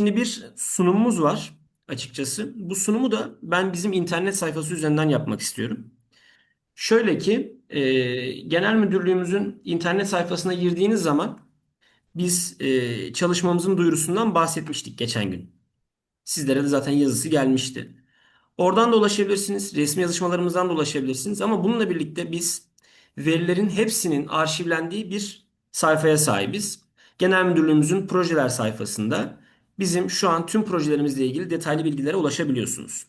Şimdi bir sunumumuz var açıkçası. Bu sunumu da ben bizim internet sayfası üzerinden yapmak istiyorum. Şöyle ki e, genel müdürlüğümüzün internet sayfasına girdiğiniz zaman biz e, çalışmamızın duyurusundan bahsetmiştik geçen gün. Sizlere de zaten yazısı gelmişti. Oradan da ulaşabilirsiniz. Resmi yazışmalarımızdan da ulaşabilirsiniz. Ama bununla birlikte biz verilerin hepsinin arşivlendiği bir sayfaya sahibiz. Genel Müdürlüğümüzün projeler sayfasında bizim şu an tüm projelerimizle ilgili detaylı bilgilere ulaşabiliyorsunuz.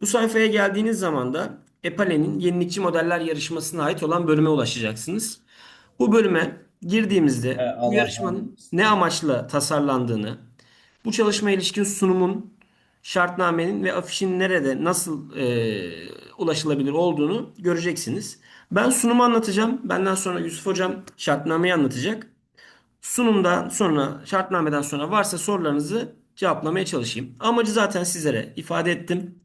Bu sayfaya geldiğiniz zaman da EPALE'nin yenilikçi modeller yarışmasına ait olan bölüme ulaşacaksınız. Bu bölüme girdiğimizde bu yarışmanın ne amaçla tasarlandığını, bu çalışmaya ilişkin sunumun, şartnamenin ve afişin nerede, nasıl e, ulaşılabilir olduğunu göreceksiniz. Ben sunumu anlatacağım. Benden sonra Yusuf Hocam şartnameyi anlatacak. Sunumdan sonra, şartnameden sonra varsa sorularınızı cevaplamaya çalışayım. Amacı zaten sizlere ifade ettim.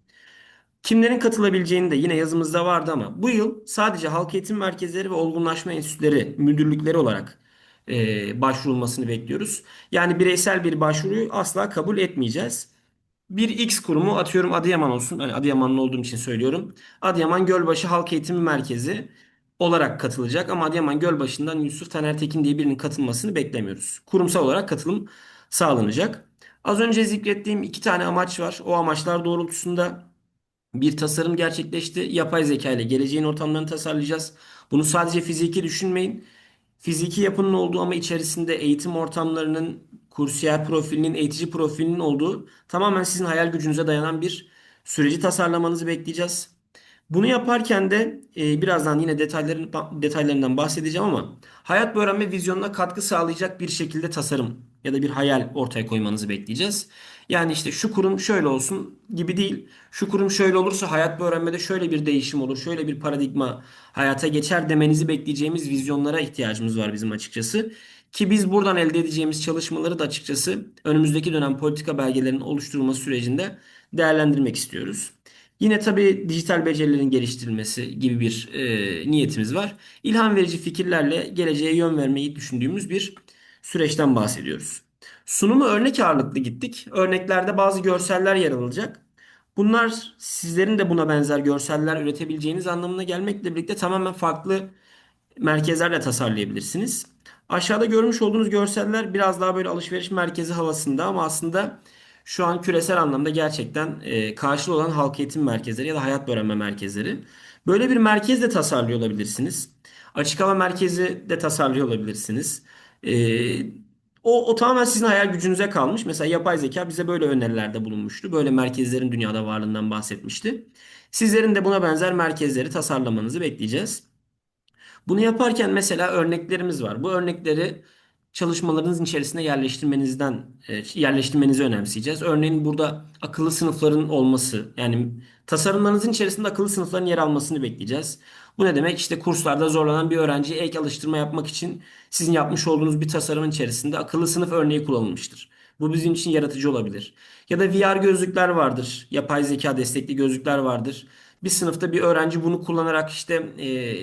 Kimlerin katılabileceğini de yine yazımızda vardı ama bu yıl sadece halk eğitim merkezleri ve olgunlaşma enstitüleri müdürlükleri olarak e, başvurulmasını bekliyoruz. Yani bireysel bir başvuruyu asla kabul etmeyeceğiz. Bir X kurumu atıyorum Adıyaman olsun. Hani Adıyamanlı olduğum için söylüyorum. Adıyaman Gölbaşı Halk Eğitimi Merkezi olarak katılacak ama Adıyaman Gölbaşı'ndan Yusuf Taner Tekin diye birinin katılmasını beklemiyoruz. Kurumsal olarak katılım sağlanacak. Az önce zikrettiğim iki tane amaç var. O amaçlar doğrultusunda bir tasarım gerçekleşti. Yapay zeka ile geleceğin ortamlarını tasarlayacağız. Bunu sadece fiziki düşünmeyin. Fiziki yapının olduğu ama içerisinde eğitim ortamlarının, kursiyer profilinin, eğitici profilinin olduğu tamamen sizin hayal gücünüze dayanan bir süreci tasarlamanızı bekleyeceğiz. Bunu yaparken de e, birazdan yine detayların detaylarından bahsedeceğim ama hayat ve öğrenme vizyonuna katkı sağlayacak bir şekilde tasarım ya da bir hayal ortaya koymanızı bekleyeceğiz. Yani işte şu kurum şöyle olsun gibi değil. Şu kurum şöyle olursa hayat ve öğrenmede şöyle bir değişim olur, şöyle bir paradigma hayata geçer demenizi bekleyeceğimiz vizyonlara ihtiyacımız var bizim açıkçası. Ki biz buradan elde edeceğimiz çalışmaları da açıkçası önümüzdeki dönem politika belgelerinin oluşturulması sürecinde değerlendirmek istiyoruz. Yine tabii dijital becerilerin geliştirilmesi gibi bir e, niyetimiz var. İlham verici fikirlerle geleceğe yön vermeyi düşündüğümüz bir süreçten bahsediyoruz. Sunumu örnek ağırlıklı gittik. Örneklerde bazı görseller yer alacak. Bunlar sizlerin de buna benzer görseller üretebileceğiniz anlamına gelmekle birlikte tamamen farklı merkezlerle tasarlayabilirsiniz. Aşağıda görmüş olduğunuz görseller biraz daha böyle alışveriş merkezi havasında ama aslında şu an küresel anlamda gerçekten e, karşılığı olan halk eğitim merkezleri ya da hayat öğrenme merkezleri. Böyle bir merkez de tasarlıyor olabilirsiniz. Açık hava merkezi de tasarlıyor olabilirsiniz. E, o, o tamamen sizin hayal gücünüze kalmış. Mesela yapay zeka bize böyle önerilerde bulunmuştu. Böyle merkezlerin dünyada varlığından bahsetmişti. Sizlerin de buna benzer merkezleri tasarlamanızı bekleyeceğiz. Bunu yaparken mesela örneklerimiz var. Bu örnekleri çalışmalarınızın içerisine yerleştirmenizden e, yerleştirmenizi önemseyeceğiz. Örneğin burada akıllı sınıfların olması yani tasarımlarınızın içerisinde akıllı sınıfların yer almasını bekleyeceğiz. Bu ne demek? İşte kurslarda zorlanan bir öğrenciye ek alıştırma yapmak için sizin yapmış olduğunuz bir tasarımın içerisinde akıllı sınıf örneği kullanılmıştır. Bu bizim için yaratıcı olabilir. Ya da VR gözlükler vardır. Yapay zeka destekli gözlükler vardır. Bir sınıfta bir öğrenci bunu kullanarak işte e,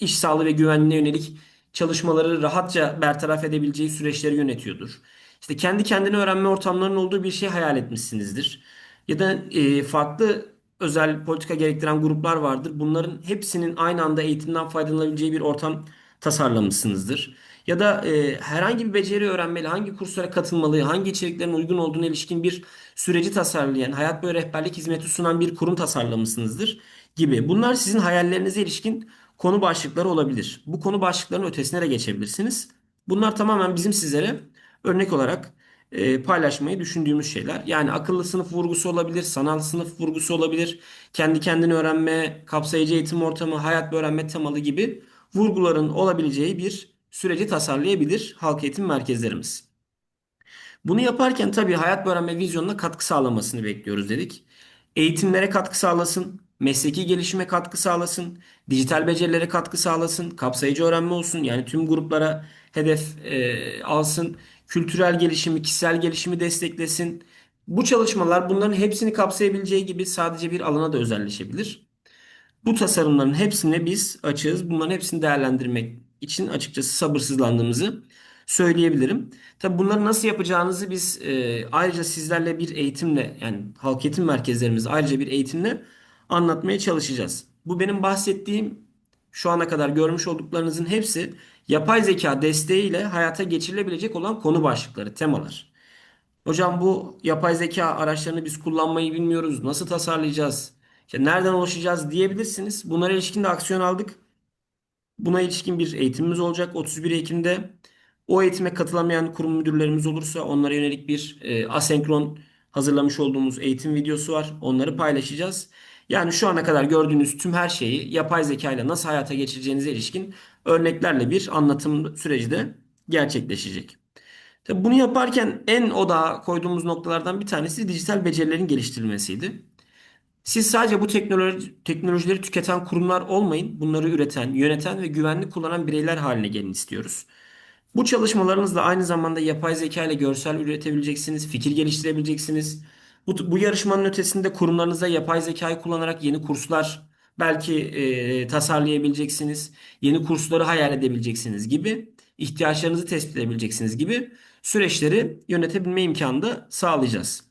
iş sağlığı ve güvenliğine yönelik çalışmaları rahatça bertaraf edebileceği süreçleri yönetiyordur. İşte kendi kendine öğrenme ortamlarının olduğu bir şey hayal etmişsinizdir. Ya da e, farklı özel politika gerektiren gruplar vardır. Bunların hepsinin aynı anda eğitimden faydalanabileceği bir ortam tasarlamışsınızdır. Ya da e, herhangi bir beceri öğrenmeli, hangi kurslara katılmalı, hangi içeriklerin uygun olduğuna ilişkin bir süreci tasarlayan, hayat boyu rehberlik hizmeti sunan bir kurum tasarlamışsınızdır gibi. Bunlar sizin hayallerinize ilişkin konu başlıkları olabilir. Bu konu başlıklarının ötesine de geçebilirsiniz. Bunlar tamamen bizim sizlere örnek olarak e, paylaşmayı düşündüğümüz şeyler. Yani akıllı sınıf vurgusu olabilir, sanal sınıf vurgusu olabilir, kendi kendini öğrenme, kapsayıcı eğitim ortamı, hayat ve öğrenme temalı gibi vurguların olabileceği bir süreci tasarlayabilir halk eğitim merkezlerimiz. Bunu yaparken tabii hayat ve öğrenme vizyonuna katkı sağlamasını bekliyoruz dedik. Eğitimlere katkı sağlasın, mesleki gelişime katkı sağlasın, dijital becerilere katkı sağlasın, kapsayıcı öğrenme olsun. Yani tüm gruplara hedef e, alsın, kültürel gelişimi, kişisel gelişimi desteklesin. Bu çalışmalar bunların hepsini kapsayabileceği gibi sadece bir alana da özelleşebilir. Bu tasarımların hepsine biz açığız. Bunların hepsini değerlendirmek için açıkçası sabırsızlandığımızı söyleyebilirim. Tabii bunları nasıl yapacağınızı biz e, ayrıca sizlerle bir eğitimle yani halk eğitim merkezlerimiz ayrıca bir eğitimle anlatmaya çalışacağız. Bu benim bahsettiğim şu ana kadar görmüş olduklarınızın hepsi yapay zeka desteğiyle hayata geçirilebilecek olan konu başlıkları, temalar. Hocam bu yapay zeka araçlarını biz kullanmayı bilmiyoruz. Nasıl tasarlayacağız? İşte nereden ulaşacağız diyebilirsiniz. Bunlara ilişkin de aksiyon aldık. Buna ilişkin bir eğitimimiz olacak 31 Ekim'de. O eğitime katılamayan kurum müdürlerimiz olursa onlara yönelik bir e, asenkron hazırlamış olduğumuz eğitim videosu var. Onları paylaşacağız. Yani şu ana kadar gördüğünüz tüm her şeyi yapay zeka ile nasıl hayata geçireceğinize ilişkin örneklerle bir anlatım süreci de gerçekleşecek. Tabii bunu yaparken en odağa koyduğumuz noktalardan bir tanesi dijital becerilerin geliştirilmesiydi. Siz sadece bu teknoloji, teknolojileri tüketen kurumlar olmayın. Bunları üreten, yöneten ve güvenli kullanan bireyler haline gelin istiyoruz. Bu çalışmalarınızla aynı zamanda yapay zeka ile görsel üretebileceksiniz, fikir geliştirebileceksiniz. Bu, bu yarışmanın ötesinde kurumlarınızda yapay zekayı kullanarak yeni kurslar belki e, tasarlayabileceksiniz. Yeni kursları hayal edebileceksiniz gibi, ihtiyaçlarınızı tespit edebileceksiniz gibi süreçleri yönetebilme imkanı da sağlayacağız.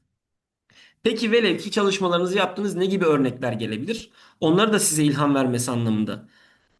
Peki velev ki çalışmalarınızı yaptığınız ne gibi örnekler gelebilir? Onları da size ilham vermesi anlamında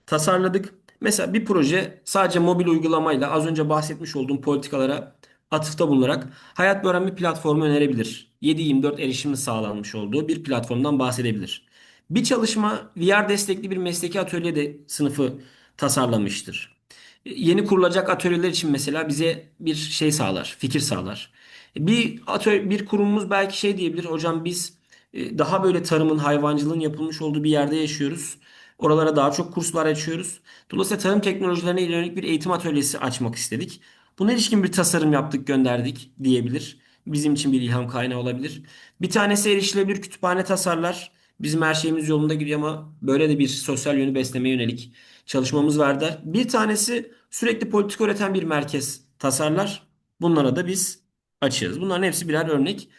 tasarladık. Mesela bir proje sadece mobil uygulamayla az önce bahsetmiş olduğum politikalara atıfta bulunarak hayat bir öğrenme platformu önerebilir. 7/24 erişimi sağlanmış olduğu bir platformdan bahsedebilir. Bir çalışma VR destekli bir mesleki atölye de sınıfı tasarlamıştır. Yeni kurulacak atölyeler için mesela bize bir şey sağlar, fikir sağlar. Bir atölye, bir kurumumuz belki şey diyebilir, hocam biz e, daha böyle tarımın, hayvancılığın yapılmış olduğu bir yerde yaşıyoruz. Oralara daha çok kurslar açıyoruz. Dolayısıyla tarım teknolojilerine yönelik bir eğitim atölyesi açmak istedik. Buna ilişkin bir tasarım yaptık, gönderdik diyebilir. Bizim için bir ilham kaynağı olabilir. Bir tanesi erişilebilir kütüphane tasarlar. Bizim her şeyimiz yolunda gidiyor ama böyle de bir sosyal yönü beslemeye yönelik çalışmamız var. Bir tanesi sürekli politika üreten bir merkez tasarlar. Bunlara da biz açığız. Bunların hepsi birer örnek.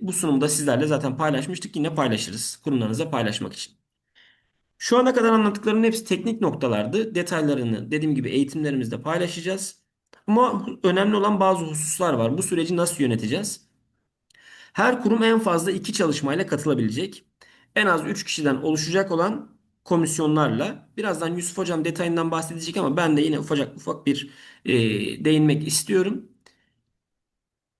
Bu sunumda sizlerle zaten paylaşmıştık. Yine paylaşırız kurumlarınıza paylaşmak için. Şu ana kadar anlattıklarımın hepsi teknik noktalardı. Detaylarını dediğim gibi eğitimlerimizde paylaşacağız. Ama önemli olan bazı hususlar var. Bu süreci nasıl yöneteceğiz? Her kurum en fazla iki çalışmayla katılabilecek. En az 3 kişiden oluşacak olan komisyonlarla. Birazdan Yusuf Hocam detayından bahsedecek ama ben de yine ufacık ufak bir e, değinmek istiyorum.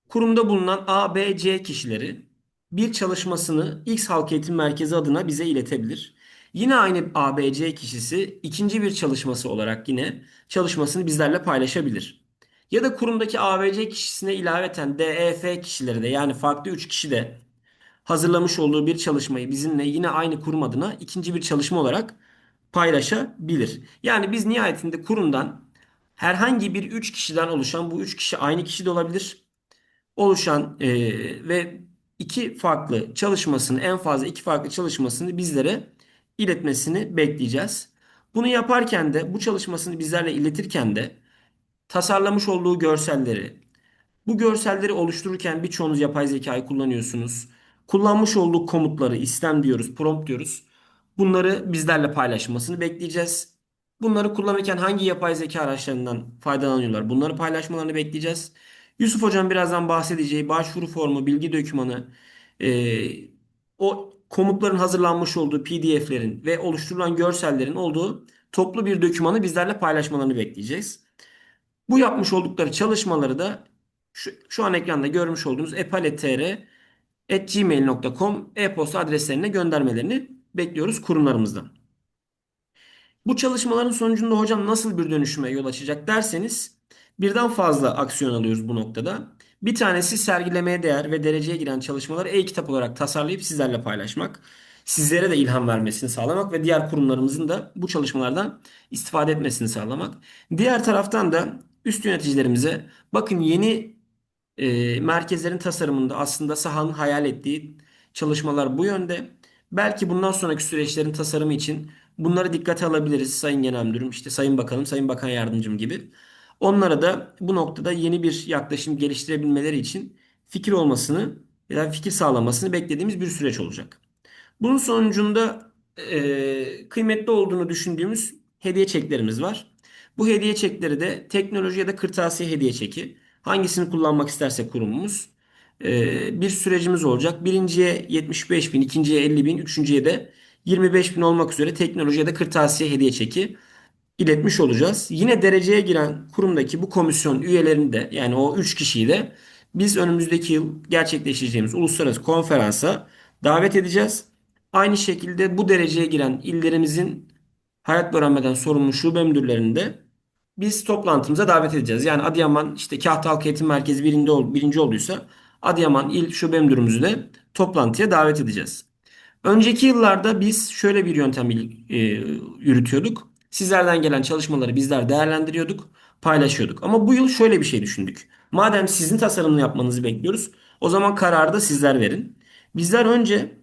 Kurumda bulunan A, B, C kişileri bir çalışmasını X Halk Eğitim Merkezi adına bize iletebilir. Yine aynı A, B, C kişisi ikinci bir çalışması olarak yine çalışmasını bizlerle paylaşabilir. Ya da kurumdaki A, B, C kişisine ilaveten D, E, F kişileri de yani farklı 3 kişi de hazırlamış olduğu bir çalışmayı bizimle yine aynı kurum adına ikinci bir çalışma olarak paylaşabilir. Yani biz nihayetinde kurumdan herhangi bir 3 kişiden oluşan bu 3 kişi aynı kişi de olabilir oluşan e, ve iki farklı çalışmasını en fazla iki farklı çalışmasını bizlere iletmesini bekleyeceğiz. Bunu yaparken de bu çalışmasını bizlerle iletirken de tasarlamış olduğu görselleri, bu görselleri oluştururken birçoğunuz yapay zekayı kullanıyorsunuz. Kullanmış olduğu komutları istem diyoruz, prompt diyoruz. Bunları bizlerle paylaşmasını bekleyeceğiz. Bunları kullanırken hangi yapay zeka araçlarından faydalanıyorlar? Bunları paylaşmalarını bekleyeceğiz. Yusuf Hocam birazdan bahsedeceği başvuru formu, bilgi dokümanı, e, o komutların hazırlanmış olduğu PDF'lerin ve oluşturulan görsellerin olduğu toplu bir dokümanı bizlerle paylaşmalarını bekleyeceğiz. Bu yapmış oldukları çalışmaları da şu, şu an ekranda görmüş olduğunuz epaletr@gmail.com e-posta adreslerine göndermelerini bekliyoruz kurumlarımızdan. Bu çalışmaların sonucunda hocam nasıl bir dönüşüme yol açacak derseniz birden fazla aksiyon alıyoruz bu noktada. Bir tanesi sergilemeye değer ve dereceye giren çalışmaları e-kitap olarak tasarlayıp sizlerle paylaşmak. Sizlere de ilham vermesini sağlamak ve diğer kurumlarımızın da bu çalışmalardan istifade etmesini sağlamak. Diğer taraftan da üst yöneticilerimize bakın yeni e, merkezlerin tasarımında aslında sahanın hayal ettiği çalışmalar bu yönde. Belki bundan sonraki süreçlerin tasarımı için bunları dikkate alabiliriz Sayın Genel Müdürüm, işte Sayın Bakanım, Sayın Bakan Yardımcım gibi. Onlara da bu noktada yeni bir yaklaşım geliştirebilmeleri için fikir olmasını ya fikir sağlamasını beklediğimiz bir süreç olacak. Bunun sonucunda e, kıymetli olduğunu düşündüğümüz hediye çeklerimiz var. Bu hediye çekleri de teknoloji ya da kırtasiye hediye çeki. Hangisini kullanmak isterse kurumumuz e, bir sürecimiz olacak. Birinciye 75 bin, ikinciye 50 bin, üçüncüye de 25 bin olmak üzere teknoloji ya da kırtasiye hediye çeki iletmiş olacağız. Yine dereceye giren kurumdaki bu komisyon üyelerini de yani o 3 kişiyi de biz önümüzdeki yıl gerçekleştireceğimiz uluslararası konferansa davet edeceğiz. Aynı şekilde bu dereceye giren illerimizin hayat öğrenmeden sorumlu şube müdürlerini de biz toplantımıza davet edeceğiz. Yani Adıyaman işte Kahta Halk Eğitim Merkezi birinci, ol, birinci olduysa Adıyaman İl Şube Müdürümüzü de toplantıya davet edeceğiz. Önceki yıllarda biz şöyle bir yöntem e, yürütüyorduk. Sizlerden gelen çalışmaları bizler değerlendiriyorduk, paylaşıyorduk. Ama bu yıl şöyle bir şey düşündük. Madem sizin tasarımını yapmanızı bekliyoruz, o zaman kararı da sizler verin. Bizler önce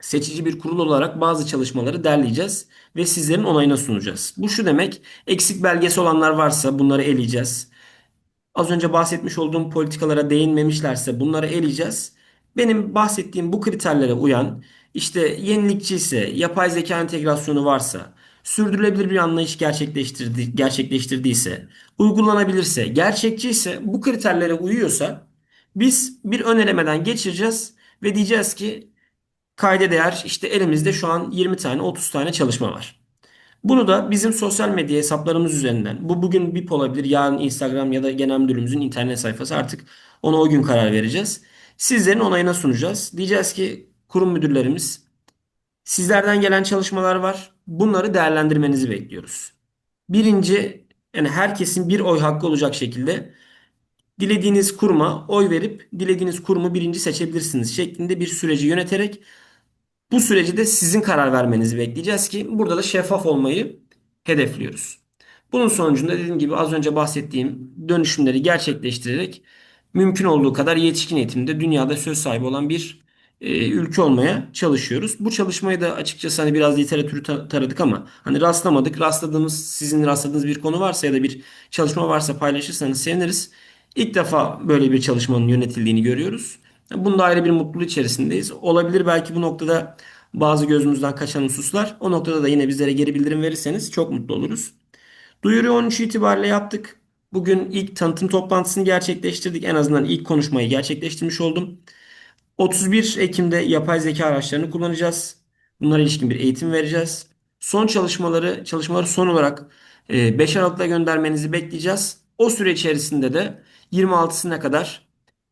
seçici bir kurul olarak bazı çalışmaları derleyeceğiz ve sizlerin onayına sunacağız. Bu şu demek, eksik belgesi olanlar varsa bunları eleyeceğiz. Az önce bahsetmiş olduğum politikalara değinmemişlerse bunları eleyeceğiz. Benim bahsettiğim bu kriterlere uyan, işte yenilikçi ise, yapay zeka entegrasyonu varsa, sürdürülebilir bir anlayış gerçekleştirdi, gerçekleştirdiyse, uygulanabilirse, gerçekçi ise, bu kriterlere uyuyorsa biz bir ön elemeden geçireceğiz ve diyeceğiz ki kayda değer işte elimizde şu an 20 tane 30 tane çalışma var. Bunu da bizim sosyal medya hesaplarımız üzerinden bu bugün BIP olabilir yarın Instagram ya da genel müdürümüzün internet sayfası artık ona o gün karar vereceğiz. Sizlerin onayına sunacağız. Diyeceğiz ki kurum müdürlerimiz sizlerden gelen çalışmalar var. Bunları değerlendirmenizi bekliyoruz. Birinci yani herkesin bir oy hakkı olacak şekilde dilediğiniz kuruma oy verip dilediğiniz kurumu birinci seçebilirsiniz şeklinde bir süreci yöneterek bu süreci de sizin karar vermenizi bekleyeceğiz ki burada da şeffaf olmayı hedefliyoruz. Bunun sonucunda dediğim gibi az önce bahsettiğim dönüşümleri gerçekleştirerek mümkün olduğu kadar yetişkin eğitimde dünyada söz sahibi olan bir e, ülke olmaya çalışıyoruz. Bu çalışmayı da açıkçası hani biraz literatürü ta- taradık ama hani rastlamadık. Rastladığımız, sizin rastladığınız bir konu varsa ya da bir çalışma varsa paylaşırsanız seviniriz. İlk defa böyle bir çalışmanın yönetildiğini görüyoruz. Bunda ayrı bir mutluluğu içerisindeyiz. Olabilir belki bu noktada bazı gözümüzden kaçan hususlar. O noktada da yine bizlere geri bildirim verirseniz çok mutlu oluruz. Duyuruyu 13 itibariyle yaptık. Bugün ilk tanıtım toplantısını gerçekleştirdik. En azından ilk konuşmayı gerçekleştirmiş oldum. 31 Ekim'de yapay zeka araçlarını kullanacağız. Bunlara ilişkin bir eğitim vereceğiz. Son çalışmaları, çalışmaları son olarak 5 Aralık'ta göndermenizi bekleyeceğiz. O süre içerisinde de 26'sına kadar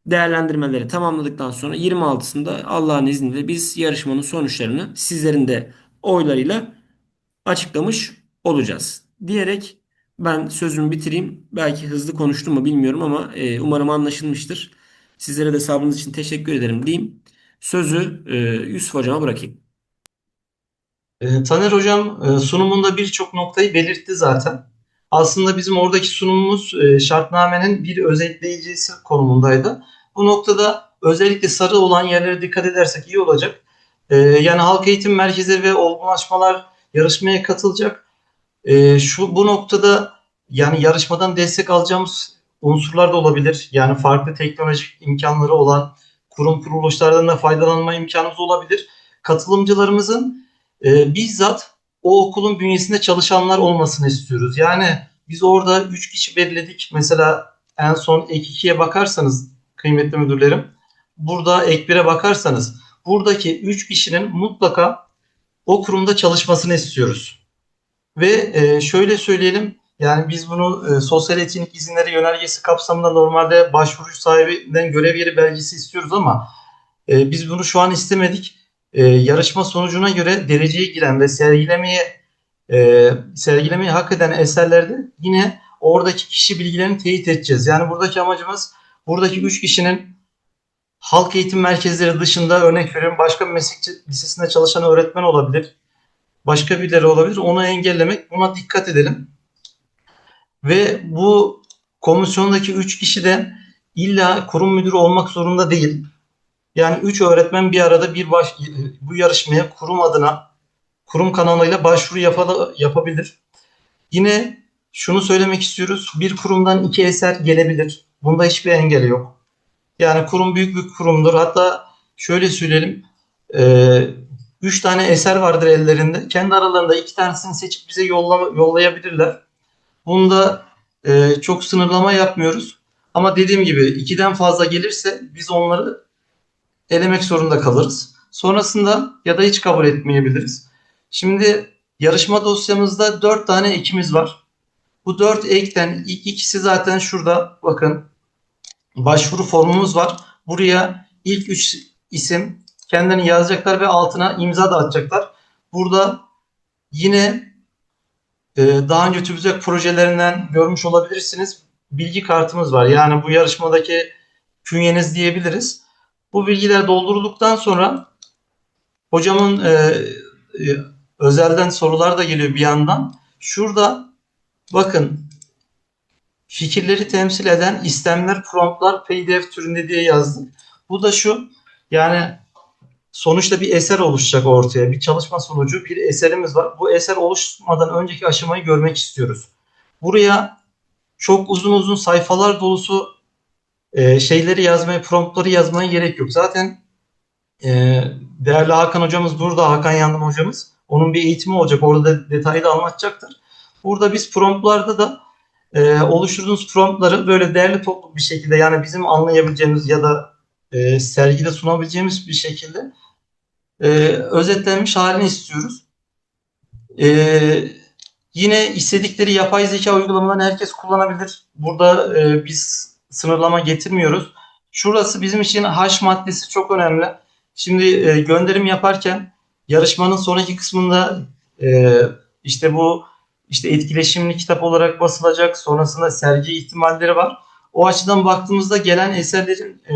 değerlendirmeleri tamamladıktan sonra 26'sında Allah'ın izniyle biz yarışmanın sonuçlarını sizlerin de oylarıyla açıklamış olacağız. Diyerek ben sözümü bitireyim. Belki hızlı konuştum mu bilmiyorum ama e, umarım anlaşılmıştır. Sizlere de sabrınız için teşekkür ederim diyeyim. Sözü e, Yusuf Hocam'a bırakayım. E, Taner Hocam e, sunumunda birçok noktayı belirtti zaten. Aslında bizim oradaki sunumumuz e, şartnamenin bir özetleyicisi konumundaydı. Bu noktada özellikle sarı olan yerlere dikkat edersek iyi olacak. E, yani halk eğitim merkezi ve olgunlaşmalar yarışmaya katılacak. E, şu bu noktada yani yarışmadan destek alacağımız unsurlar da olabilir. Yani farklı teknolojik imkanları olan kurum kuruluşlardan da faydalanma imkanımız olabilir. Katılımcılarımızın e, bizzat o okulun bünyesinde çalışanlar olmasını istiyoruz. Yani biz orada 3 kişi belirledik. Mesela en son ek 2'ye bakarsanız kıymetli müdürlerim, burada ek 1'e bakarsanız buradaki 3 kişinin mutlaka o kurumda çalışmasını istiyoruz. Ve e, şöyle söyleyelim, yani biz bunu e, sosyal etkinlik izinleri yönergesi kapsamında normalde başvurucu sahibinden görev yeri belgesi istiyoruz ama e, biz bunu şu an istemedik. E, yarışma sonucuna göre dereceye giren ve sergilemeye e, sergilemeyi hak eden eserlerde yine oradaki kişi bilgilerini teyit edeceğiz. Yani buradaki amacımız buradaki 3 kişinin halk eğitim merkezleri dışında örnek veriyorum başka bir meslek lisesinde çalışan öğretmen olabilir. Başka birileri olabilir. Onu engellemek. Buna dikkat edelim. Ve bu komisyondaki 3 kişi de illa kurum müdürü olmak zorunda değil. Yani 3 öğretmen bir arada bir baş, bu yarışmaya kurum adına kurum kanalıyla başvuru yapalı, yapabilir. Yine şunu söylemek istiyoruz. Bir kurumdan iki eser gelebilir. Bunda hiçbir engel yok. Yani kurum büyük bir kurumdur. Hatta şöyle söyleyelim. E, üç tane eser vardır ellerinde. Kendi aralarında iki tanesini seçip bize yolla, yollayabilirler. Bunda e, çok sınırlama yapmıyoruz. Ama dediğim gibi ikiden fazla gelirse biz onları elemek zorunda kalırız. Sonrasında ya da hiç kabul etmeyebiliriz. Şimdi yarışma dosyamızda 4 tane ekimiz var. Bu 4 ekten ikisi zaten şurada bakın başvuru formumuz var. Buraya ilk 3 isim kendilerini yazacaklar ve altına imza da atacaklar. Burada yine e, daha önce TÜBİTAK projelerinden görmüş olabilirsiniz. Bilgi kartımız var. Yani bu yarışmadaki künyeniz diyebiliriz. Bu bilgiler doldurulduktan sonra hocamın e, e, özelden sorular da geliyor bir yandan. Şurada bakın fikirleri temsil eden istemler, promptlar PDF türünde diye yazdık. Bu da şu yani sonuçta bir eser oluşacak ortaya. Bir çalışma sonucu bir eserimiz var. Bu eser oluşmadan önceki aşamayı görmek istiyoruz. Buraya çok uzun uzun sayfalar dolusu e, şeyleri yazmaya, promptları yazmaya gerek yok. Zaten e, değerli Hakan hocamız burada, Hakan Yandım hocamız. Onun bir eğitimi olacak. Orada da detaylı anlatacaktır. Burada biz promptlarda da e, oluşturduğunuz promptları böyle değerli toplu bir şekilde yani bizim anlayabileceğimiz ya da e, sergide sunabileceğimiz bir şekilde e, özetlenmiş halini istiyoruz. E, yine istedikleri yapay zeka uygulamalarını herkes kullanabilir. Burada e, biz sınırlama getirmiyoruz. Şurası bizim için haş maddesi çok önemli. Şimdi e, gönderim yaparken yarışmanın sonraki kısmında e, işte bu işte etkileşimli kitap olarak basılacak. Sonrasında sergi ihtimalleri var. O açıdan baktığımızda gelen eserlerin e,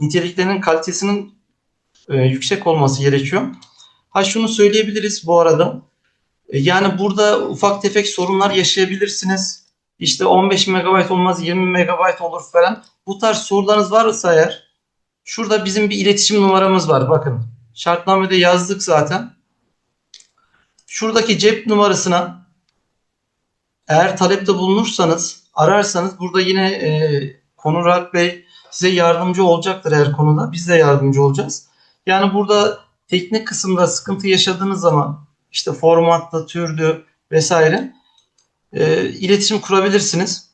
niteliklerinin kalitesinin e, yüksek olması gerekiyor. Ha şunu söyleyebiliriz bu arada. E, yani burada ufak tefek sorunlar yaşayabilirsiniz. İşte 15 MB olmaz 20 MB olur falan. Bu tarz sorularınız varsa eğer şurada bizim bir iletişim numaramız var. Bakın şartnamede yazdık zaten. Şuradaki cep numarasına eğer talepte bulunursanız ararsanız burada yine e, konu Rahat Bey size yardımcı olacaktır her konuda. Biz de yardımcı olacağız. Yani burada teknik kısımda sıkıntı yaşadığınız zaman işte formatta, türdü vesaire e, iletişim kurabilirsiniz.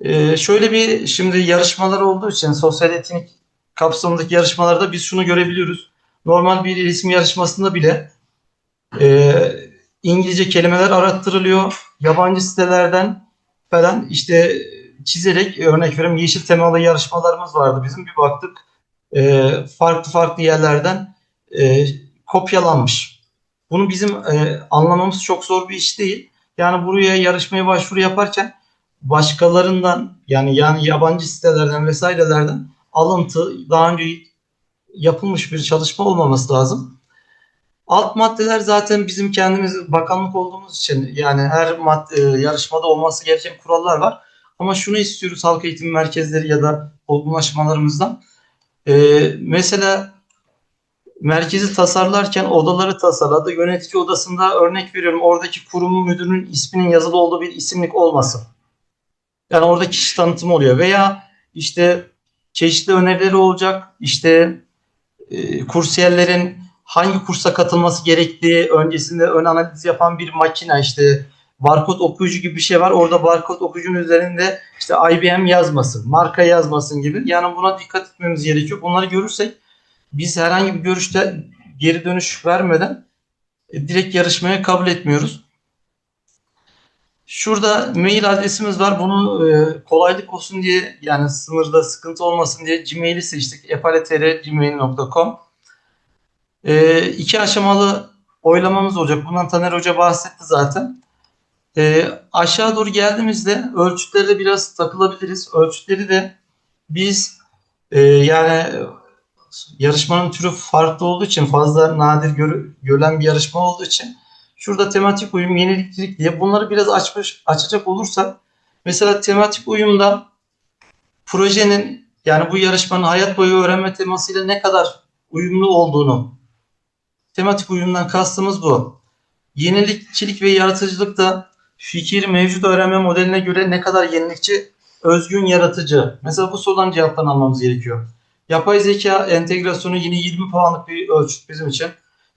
E, şöyle bir şimdi yarışmalar olduğu için sosyal etkinlik kapsamındaki yarışmalarda biz şunu görebiliyoruz. Normal bir iletişim yarışmasında bile e, İngilizce kelimeler arattırılıyor. Yabancı sitelerden falan işte çizerek örnek veriyorum yeşil temalı yarışmalarımız vardı bizim bir baktık e, farklı farklı yerlerden e, kopyalanmış. Bunu bizim e, anlamamız çok zor bir iş değil. Yani buraya yarışmaya başvuru yaparken başkalarından yani yani yabancı sitelerden vesairelerden alıntı daha önce yapılmış bir çalışma olmaması lazım. Alt maddeler zaten bizim kendimiz bakanlık olduğumuz için yani her madde, yarışmada olması gereken kurallar var. Ama şunu istiyoruz halk eğitim merkezleri ya da olgunlaşmalarımızdan. Ee, mesela merkezi tasarlarken odaları tasarladı. Yönetici odasında örnek veriyorum oradaki kurumun müdürünün isminin yazılı olduğu bir isimlik olmasın. Yani orada kişi tanıtımı oluyor. Veya işte çeşitli önerileri olacak. İşte e, kursiyerlerin hangi kursa katılması gerektiği öncesinde ön analiz yapan bir makine işte barkod okuyucu gibi bir şey var. Orada barkod okuyucunun üzerinde işte IBM yazmasın, marka yazmasın gibi. Yani buna dikkat etmemiz gerekiyor. Bunları görürsek biz herhangi bir görüşte geri dönüş vermeden e, direkt yarışmaya kabul etmiyoruz. Şurada mail adresimiz var. Bunu e, kolaylık olsun diye yani sınırda sıkıntı olmasın diye Gmail'i seçtik. epaletere.gmail.com e, iki aşamalı oylamamız olacak. Bundan Taner Hoca bahsetti zaten. E, aşağı doğru geldiğimizde ölçütlere biraz takılabiliriz. Ölçütleri de biz e, yani yarışmanın türü farklı olduğu için fazla nadir gör, görülen bir yarışma olduğu için şurada tematik uyum, yenilikçilik diye bunları biraz açmış, açacak olursak mesela tematik uyumda projenin yani bu yarışmanın hayat boyu öğrenme temasıyla ne kadar uyumlu olduğunu tematik uyumdan kastımız bu. Yenilikçilik ve yaratıcılıkta fikir mevcut öğrenme modeline göre ne kadar yenilikçi, özgün, yaratıcı. Mesela bu sorudan cevaplarını almamız gerekiyor. Yapay zeka entegrasyonu yine 20 puanlık bir ölçüt bizim için.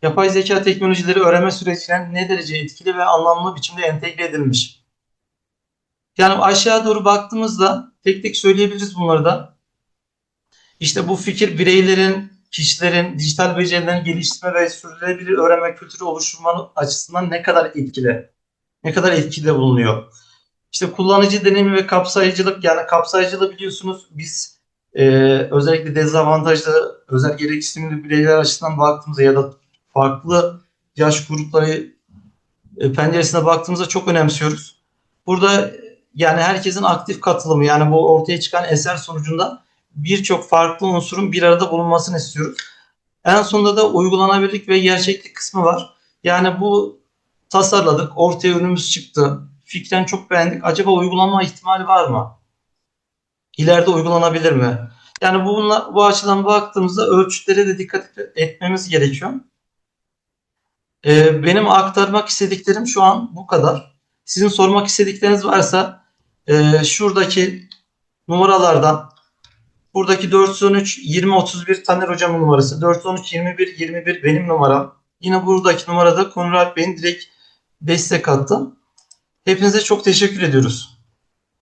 Yapay zeka teknolojileri öğrenme sürecine ne derece etkili ve anlamlı biçimde entegre edilmiş. Yani aşağı doğru baktığımızda tek tek söyleyebiliriz bunları da. İşte bu fikir bireylerin, kişilerin dijital becerilerini geliştirme ve sürdürülebilir öğrenme kültürü oluşturma açısından ne kadar etkili, ne kadar etkili bulunuyor. İşte kullanıcı deneyimi ve kapsayıcılık yani kapsayıcılığı biliyorsunuz biz e, özellikle dezavantajlı özel gereksinimli bireyler açısından baktığımızda ya da farklı yaş grupları e, penceresine baktığımızda çok önemsiyoruz. Burada yani herkesin aktif katılımı yani bu ortaya çıkan eser sonucunda birçok farklı unsurun bir arada bulunmasını istiyoruz. En sonunda da uygulanabilirlik ve gerçeklik kısmı var. Yani bu tasarladık, ortaya ürünümüz çıktı. Fikren çok beğendik. Acaba uygulanma ihtimali var mı? İleride uygulanabilir mi? Yani bununla, bu açıdan baktığımızda ölçütlere de dikkat etmemiz gerekiyor. Ee, benim aktarmak istediklerim şu an bu kadar. Sizin sormak istedikleriniz varsa e, şuradaki numaralardan buradaki 413 20 31 Taner hocamın numarası 413 21 21 benim numaram. Yine buradaki numarada Konrad Bey'in direkt destek attı. Hepinize çok teşekkür ediyoruz.